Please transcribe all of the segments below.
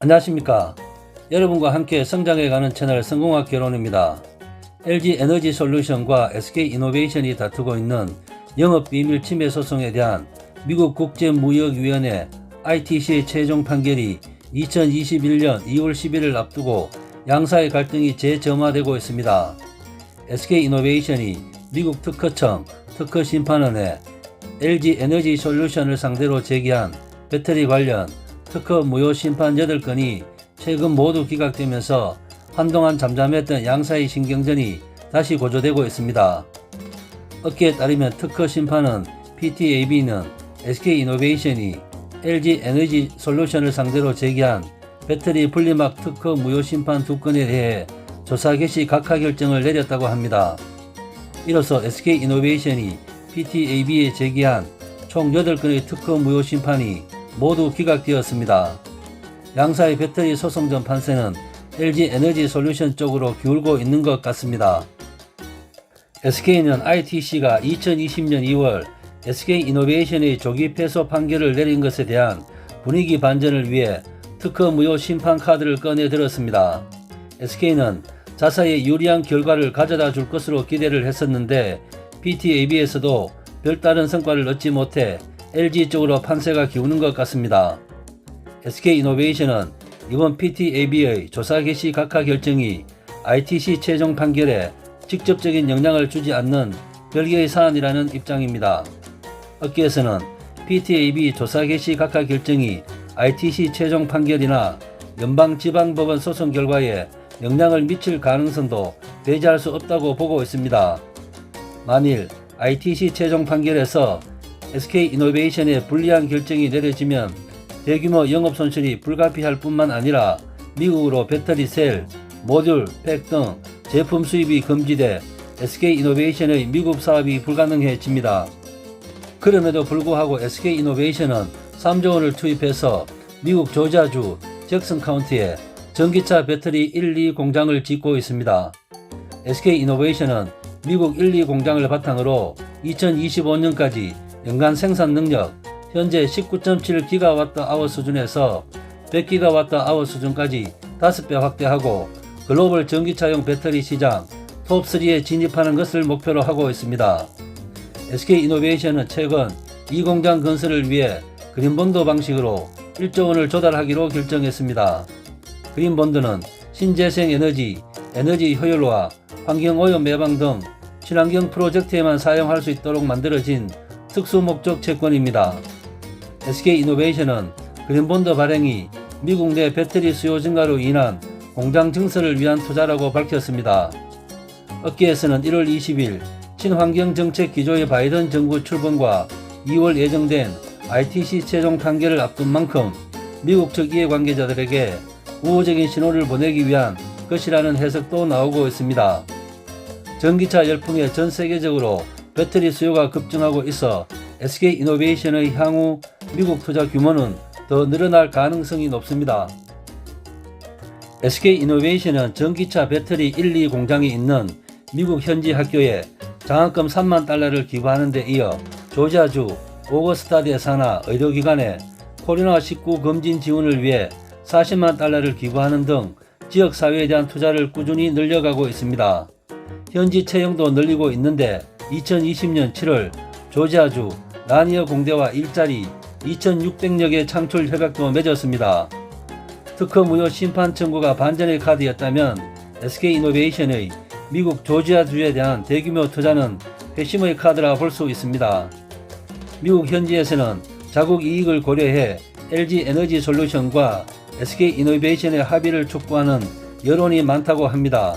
안녕하십니까. 여러분과 함께 성장해가는 채널 성공학 결혼입니다. LG 에너지 솔루션과 SK 이노베이션이 다투고 있는 영업 비밀 침해 소송에 대한 미국 국제무역위원회 ITC의 최종 판결이 2021년 2월 10일을 앞두고 양사의 갈등이 재점화되고 있습니다. SK 이노베이션이 미국 특허청 특허심판원에 LG 에너지 솔루션을 상대로 제기한 배터리 관련 특허 무효 심판 8건이 최근 모두 기각되면서 한동안 잠잠했던 양사의 신경전이 다시 고조되고 있습니다. 업계에 따르면 특허 심판은 PTAB는 SK 이노베이션이 LG 에너지 솔루션을 상대로 제기한 배터리 분리막 특허 무효 심판 두 건에 대해 조사 개시 각하 결정을 내렸다고 합니다. 이로써 SK 이노베이션이 PTAB에 제기한 총 8건의 특허 무효 심판이 모두 기각되었습니다. 양사의 배터리 소송 전 판세는 LG 에너지 솔루션 쪽으로 기울고 있는 것 같습니다. SK는 ITC가 2020년 2월 SK 이노베이션의 조기 패소 판결을 내린 것에 대한 분위기 반전을 위해 특허 무효 심판 카드를 꺼내 들었습니다. SK는 자사에 유리한 결과를 가져다 줄 것으로 기대를 했었는데 PTAB에서도 별다른 성과를 얻지 못해 LG 쪽으로 판세가 기우는 것 같습니다. SK 이노베이션은 이번 PTAB의 조사 개시 각하 결정이 ITC 최종 판결에 직접적인 영향을 주지 않는 별개의 사안이라는 입장입니다. 업계에서는 PTAB 조사 개시 각하 결정이 ITC 최종 판결이나 연방 지방법원 소송 결과에 영향을 미칠 가능성도 배제할 수 없다고 보고 있습니다. 만일 ITC 최종 판결에서 SK 이노베이션의 불리한 결정이 내려지면 대규모 영업 손실이 불가피할 뿐만 아니라 미국으로 배터리 셀, 모듈, 팩 등 제품 수입이 금지돼 SK 이노베이션의 미국 사업이 불가능해집니다. 그럼에도 불구하고 SK 이노베이션은 3조 원을 투입해서 미국 조지아주 잭슨 카운티에 전기차 배터리 1, 2 공장을 짓고 있습니다. SK 이노베이션은 미국 1, 2 공장을 바탕으로 2025년까지 연간 생산 능력 현재 19.7기가와트 아워 수준에서 100기가와트 아워 수준까지 5배 확대하고 글로벌 전기차용 배터리 시장 톱3에 진입하는 것을 목표로 하고 있습니다. SK 이노베이션은 최근 이 공장 건설을 위해 그린본드 방식으로 1조 원을 조달하기로 결정했습니다. 그린본드는 신재생 에너지, 에너지 효율화, 환경오염 예방 등 친환경 프로젝트에만 사용할 수 있도록 만들어진 특수 목적 채권입니다. SK 이노베이션은 그린본드 발행이 미국 내 배터리 수요 증가로 인한 공장 증설을 위한 투자라고 밝혔습니다. 업계에서는 1월 20일 친환경 정책 기조의 바이든 정부 출범과 2월 예정된 ITC 최종 판결을 앞둔 만큼 미국 측 이해관계자들에게 우호적인 신호를 보내기 위한 것이라는 해석도 나오고 있습니다. 전기차 열풍에 전 세계적으로 배터리 수요가 급증하고 있어 SK 이노베이션의 향후 미국 투자 규모는 더 늘어날 가능성이 높습니다. SK 이노베이션은 전기차 배터리 1, 2 공장이 있는 미국 현지 학교에 장학금 3만 달러를 기부하는 데 이어 조지아주 오거스타대 산하 의료기관에 코로나19 검진 지원을 위해 40만 달러를 기부하는 등 지역 사회에 대한 투자를 꾸준히 늘려가고 있습니다. 현지 채용도 늘리고 있는데 2020년 7월 조지아주 라니어 공대와 일자리 2,600여 개 창출 협약도 맺었습니다. 특허 무효 심판 청구가 반전의 카드였다면 SK 이노베이션의 미국 조지아주에 대한 대규모 투자는 회심의 카드라 볼 수 있습니다. 미국 현지에서는 자국 이익을 고려해 LG 에너지 솔루션과 SK 이노베이션의 합의를 촉구하는 여론이 많다고 합니다.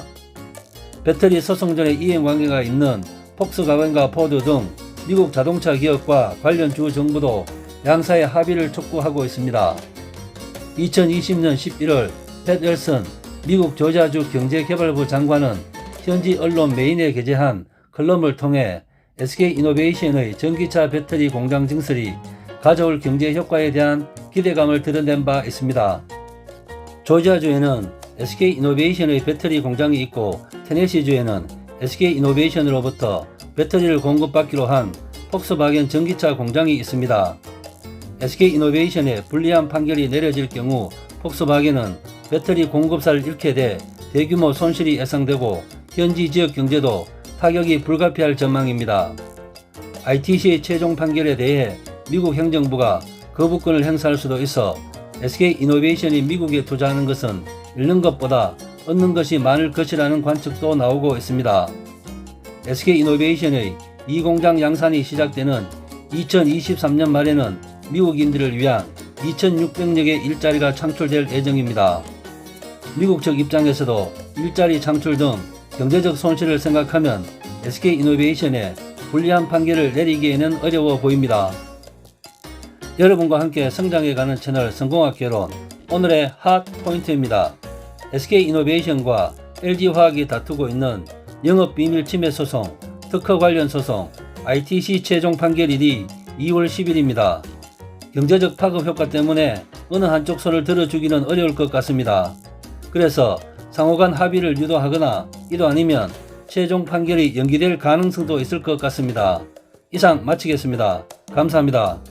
배터리 소송전에 이행 관계가 있는 폭스가겐과 포드 등 미국 자동차 기업과 관련 주 정부도 양사의 합의를 촉구하고 있습니다. 2020년 11월 팻 웰슨 미국 조지아주 경제개발부 장관은 현지 언론 메인에 게재한 클럼을 통해 SK 이노베이션의 전기차 배터리 공장 증설이 가져올 경제 효과에 대한 기대감을 드러낸 바 있습니다. 조지아주에는 SK 이노베이션의 배터리 공장이 있고 테네시주에는 SK 이노베이션으로부터 배터리를 공급받기로 한 폭스바겐 전기차 공장이 있습니다. SK 이노베이션의 불리한 판결이 내려질 경우 폭스바겐은 배터리 공급사를 잃게 돼 대규모 손실이 예상되고 현지 지역 경제도 타격이 불가피할 전망입니다. ITC의 최종 판결에 대해 미국 행정부가 거부권을 행사할 수도 있어 SK 이노베이션이 미국에 투자하는 것은 잃는 것보다 얻는 것이 많을 것이라는 관측도 나오고 있습니다. SK 이노베이션의 이 공장 양산이 시작되는 2023년 말에는 미국인들을 위한 2,600여 개 일자리가 창출될 예정입니다. 미국 측 입장에서도 일자리 창출 등 경제적 손실을 생각하면 SK 이노베이션에 불리한 판결을 내리기에는 어려워 보입니다. 여러분과 함께 성장해가는 채널 성공학 개론 오늘의 핫 포인트입니다. SK 이노베이션과 LG화학이 다투고 있는 영업 비밀 침해 소송, 특허 관련 소송, ITC 최종 판결일이 2월 10일입니다. 경제적 파급 효과 때문에 어느 한쪽 손을 들어주기는 어려울 것 같습니다. 그래서 상호간 합의를 유도하거나 이도 아니면 최종 판결이 연기될 가능성도 있을 것 같습니다. 이상 마치겠습니다. 감사합니다.